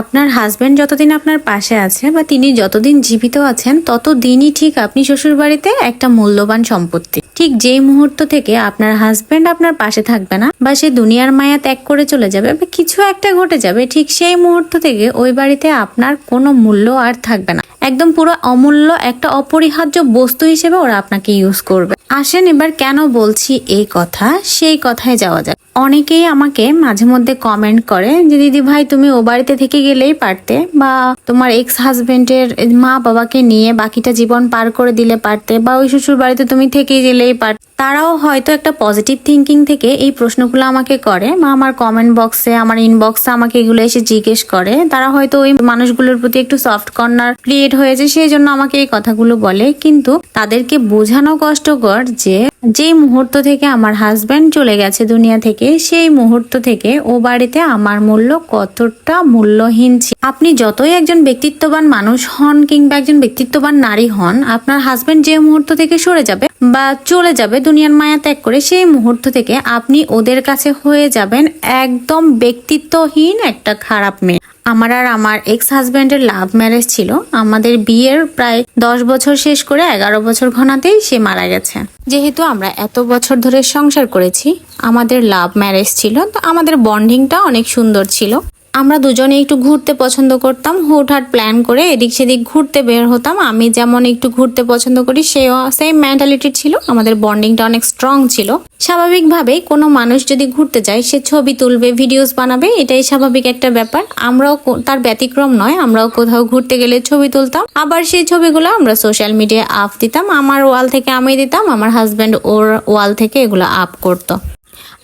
আপনার হাজবেন্ড যতদিন আপনার পাশে আছে বা তিনি যতদিন জীবিত আছেন, ততদিনই ঠিক আপনি শ্বশুর বাড়িতে একটা মূল্যবান সম্পত্তি। ঠিক যেই মুহূর্ত থেকে আপনার হাজবেন্ড আপনার পাশে থাকবে না বা সে দুনিয়ার মায়া ত্যাগ করে চলে যাবে বা কিছু একটা ঘটে যাবে, ঠিক সেই মুহূর্ত থেকে ওই বাড়িতে আপনার কোনো মূল্য আর থাকবে না। একদম পুরো অমূল্য একটা অপরিহার্য বস্তু হিসেবে ওরা আপনাকে ইউজ করবে। আসেন এবার কেন বলছি এই কথা? সেই কথায় যাওয়া যাক। অনেকেই আমাকে মাঝে মধ্যে কমেন্ট করে যে, দিদি ভাই, তুমি ও বাড়িতে থেকে গেলেই পারতে বা তোমার এক্স হাজবেন্ডের মা বাবাকে নিয়ে বাকিটা জীবন পার করে দিলে পারতে বা ওই শ্বশুর বাড়িতে তুমি থেকে গেলেই পারতে। তারাও হয়তো একটা পজিটিভ থিঙ্কিং থেকে এই প্রশ্নগুলো আমাকে করে। বা আমার কমেন্ট বক্সে আমার ইনবক্সে আমাকে এগুলো এসে জিজ্ঞেস করে। তারা হয়তো ওই মানুষগুলোর প্রতি একটু সফট কর্নার ক্রিয়েট হয়েছে, সেই জন্য আমাকে এই কথাগুলো বলে। কিন্তু তাদেরকে বোঝানো কষ্টকর যে, যেই মুহূর্ত থেকে আমার হাজব্যান্ড চলে গেছে দুনিয়া থেকে, সেই মুহূর্ত থেকে ও বাড়িতে আমার মূল্য কতটা মূল্যহীন ছিল। আপনি যতই একজন ব্যক্তিত্ববান মানুষ হন কিংবা একজন ব্যক্তিত্ববান নারী হন, আপনার হাজব্যান্ড যে মুহূর্ত থেকে সরে যাবে বা চলে যাবে দুনিয়ার মায়া ত্যাগ করে সেই মুহূর্ত থেকে আপনি ওদের কাছে হয়ে যাবেন একদম ব্যক্তিত্বহীন একটা খারাপ মেয়ে। আমার আর আমার এক্স হাজব্যান্ডের লাভ ম্যারেজ ছিল। আমাদের বিয়ের প্রায় দশ বছর শেষ করে এগারো বছর ঘনাতেই সে মারা গেছে। যেহেতু আমরা এত বছর ধরে সংসার করেছি, আমাদের লাভ ম্যারেজ ছিল, তো আমাদের বন্ডিংটা অনেক সুন্দর ছিল। আমরা দুজনে একটু ঘুরতে পছন্দ করতাম, হুটহাট প্ল্যান করে এদিক সেদিক ঘুরতে বের হতাম। আমি যেমন একটু ঘুরতে পছন্দ করি, সেও সেম মেন্টালিটি ছিল। আমাদের বন্ডিংটা অনেক স্ট্রং ছিল। স্বাভাবিকভাবেই কোনো মানুষ যদি ঘুরতে যায়, সে ছবি তুলবে ভিডিওস বানাবে, এটাই স্বাভাবিক একটা ব্যাপার। আমরাও তার ব্যতিক্রম নয়, আমরাও কোথাও ঘুরতে গেলে ছবি তুলতাম। আবার সেই ছবিগুলো আমরা সোশ্যাল মিডিয়ায় আপ দিতাম। আমার ওয়াল থেকে আমি দিতাম, আমার হাজব্যান্ড ওর ওয়াল থেকে এগুলো আপ করতো।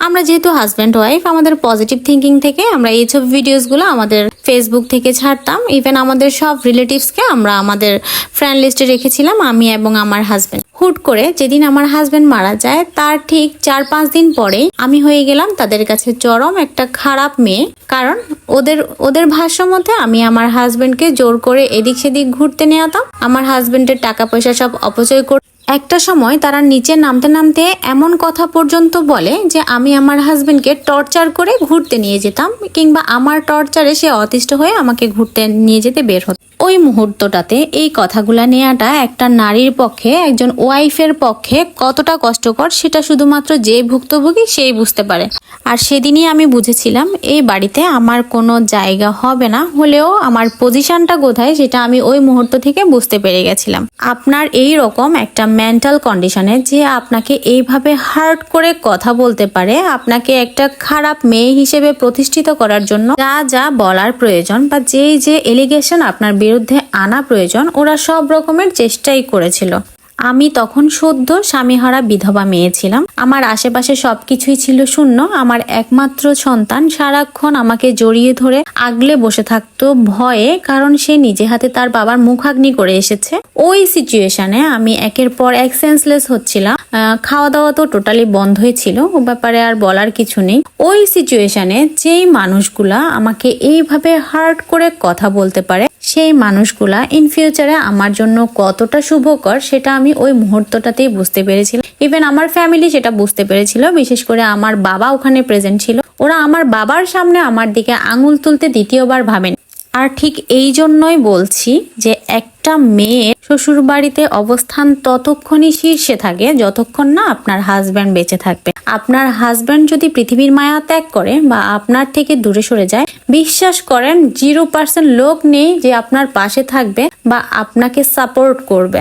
আমরা যেহেতু হাজব্যান্ড ওয়াইফ আমাদের পজিটিভ থিঙ্কিং থেকে আমরা এই সব ভিডিওসগুলো আমাদের ফেসবুক থেকে ছাড়তাম. ইভেন আমাদের সব রিলেটিভসকে আমরা আমাদের ফ্রেন্ড লিস্টে রেখেছিলাম, আমি এবং আমার হাজব্যান্ড হুট করে যেদিন আমার হাজব্যান্ড মারা যায়, তার ঠিক চার পাঁচ দিন পরে আমি হয়ে গেলাম তাদের কাছে চরম একটা খারাপ মেয়ে। কারণ ওদের ওদের ভাষ্য মতে আমি আমার হাজব্যান্ডকে জোর করে এদিক সেদিক ঘুরতে নিয়ে যেতাম আমার হাজব্যান্ডের টাকা পয়সা সব অপচয় করে একটা সময় তারা নিচে নামতে নামতে এমন কথা পর্যন্ত বলে যে আমি আমার হাজবেন্ডকে টর্চার করে ঘুরতে নিয়ে যেতাম কিংবা আমার টর্চারে সে অতিষ্ঠ হয়ে আমাকে ঘুরতে নিয়ে যেতে বের হতো। ওই মুহূর্তটাতে এই কথাগুলা নেওয়াটা একটা নারীর পক্ষে, একজন ওয়াইফের পক্ষে কতটা কষ্টকর সেটা শুধুমাত্র যে ভুক্তভোগী সেই বুঝতে পারে। আর সেদিনই আমি বুঝেছিলাম, এই বাড়িতে আমার কোনো জায়গা হবে না, হলেও আমার পজিশনটা কোথায় সেটা আমি ওই মুহূর্ত থেকে বুঝতে পেরে গেছিলাম। আপনার এই রকম একটা মেন্টাল কন্ডিশনে যে আপনাকে এইভাবে হার্ট করে কথা বলতে পারে, আপনাকে একটা খারাপ মেয়ে হিসেবে প্রতিষ্ঠিত করার জন্য যা যা বলার প্রয়োজন বা যেই যে এলিগেশন আপনার বিরুদ্ধে আনা প্রয়োজন, ওরা সব রকমের চেষ্টাই করেছিল। আমি তখন সদ্য স্বামীহারা বিধবা মেয়ে ছিলাম। আমার আশেপাশে সবকিছুই ছিল শূন্য। আমার একমাত্র সন্তান সারাক্ষণ আমাকে জড়িয়ে ধরে আগলে বসে থাকতো ভয়ে, কারণ সে নিজে হাতে তার বাবার মুখাগ্নি করে এসেছে। ওই সিচুয়েশনে আমি একের পর এক সেন্সলেস হচ্ছিলাম। খাওয়া দাওয়া তো টোটালি বন্ধই ছিল, ও ব্যাপারে আর বলার কিছু নেই। ওই সিচুয়েশনে যেই মানুষগুলা আমাকে এইভাবে হার্ট করে কথা বলতে পারে সেই মানুষগুলা ইন ফিউচারে আমার জন্য কতটা শুভকর সেটা আমি ওই মুহূর্তটাতেই বুঝতে পেরেছিলাম। ইভেন আমার ফ্যামিলি সেটা বুঝতে পেরেছিল, বিশেষ করে আমার বাবা ওখানে প্রেজেন্ট ছিল। ওরা আমার বাবার সামনে আমার দিকে আঙুল তুলতে দ্বিতীয়বার ভাবেন। আর ঠিক এই জন্যই বলছি যে একটা মেয়ে শ্বশুর বাড়িতে অবস্থান ততক্ষণই শীর্ষে থাকে যতক্ষণ না আপনার হাজব্যান্ড বেঁচে থাকবে। আপনার হাজব্যান্ড যদি পৃথিবীর মায়া ত্যাগ করে বা আপনার থেকে দূরে সরে যায়, বিশ্বাস করেন জিরো পার্সেন্ট লোক নেই যে আপনার পাশে থাকবে বা আপনাকে সাপোর্ট করবে।